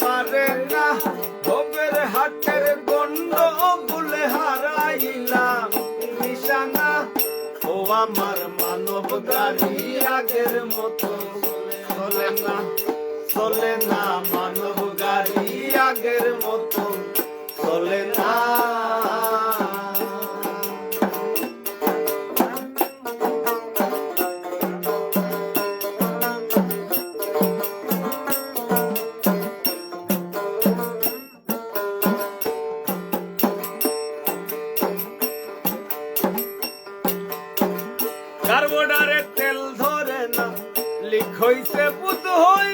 পারে হাটের দণ্ড গুলে হারাইলাম না নিশানা। ও আমার মানব গাড়ি আগের মতো চলে না। চলে না মানব গাড়ি আগের মতো। চলে না। কার্বোডারে তেল ধরে না? লিখ হইছে পুত হয়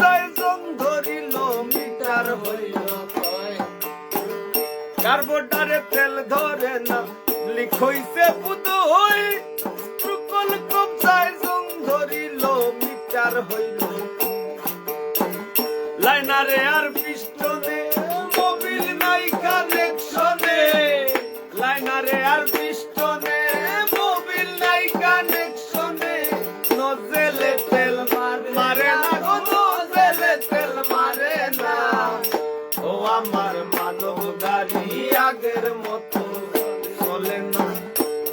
চাই জং তেল ধরে না, লিখইছে পুদু হই। টুকল কবজায় জং ধরিল, মিটার হইল। লাইনারে আর পি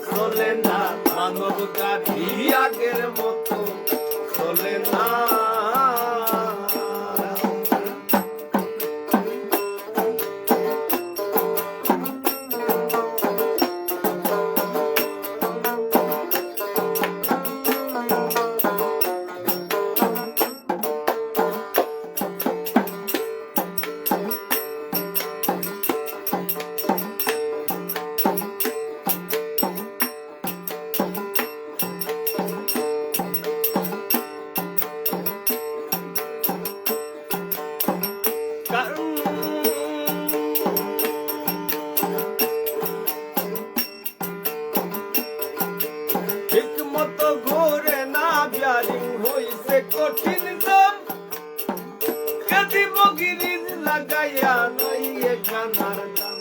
চলে না মানব কাঠি আগের মতো। কঠিন নাম কাঁদিব গিরিজ লাগাইয়া নাই এখানার দাম।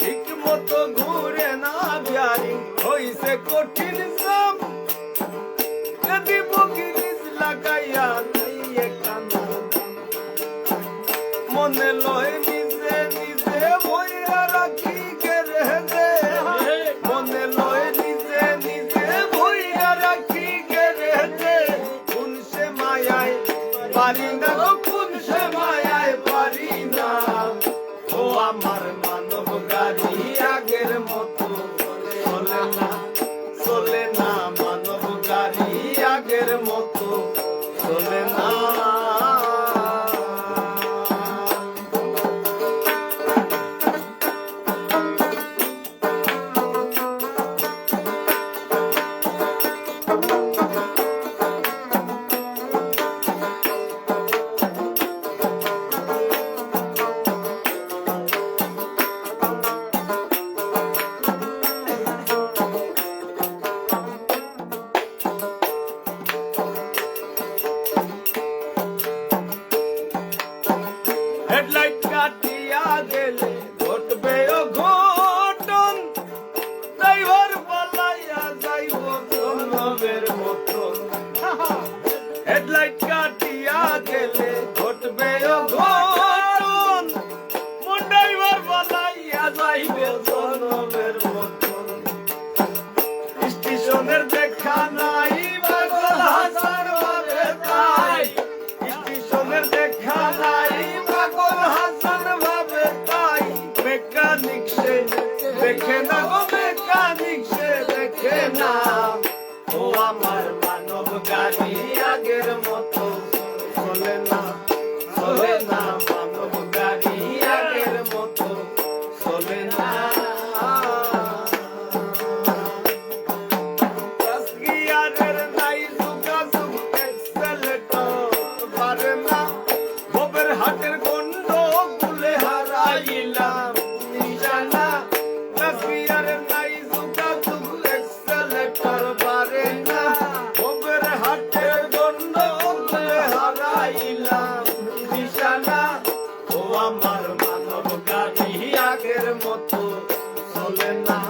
ঠিক মতো ঘুরে না বিয়ারিং হইছে কঠিন and on the i'm gonna dagel দেখে না গো মেকানিক সে দেখে না। ও আমার মতো চলে না।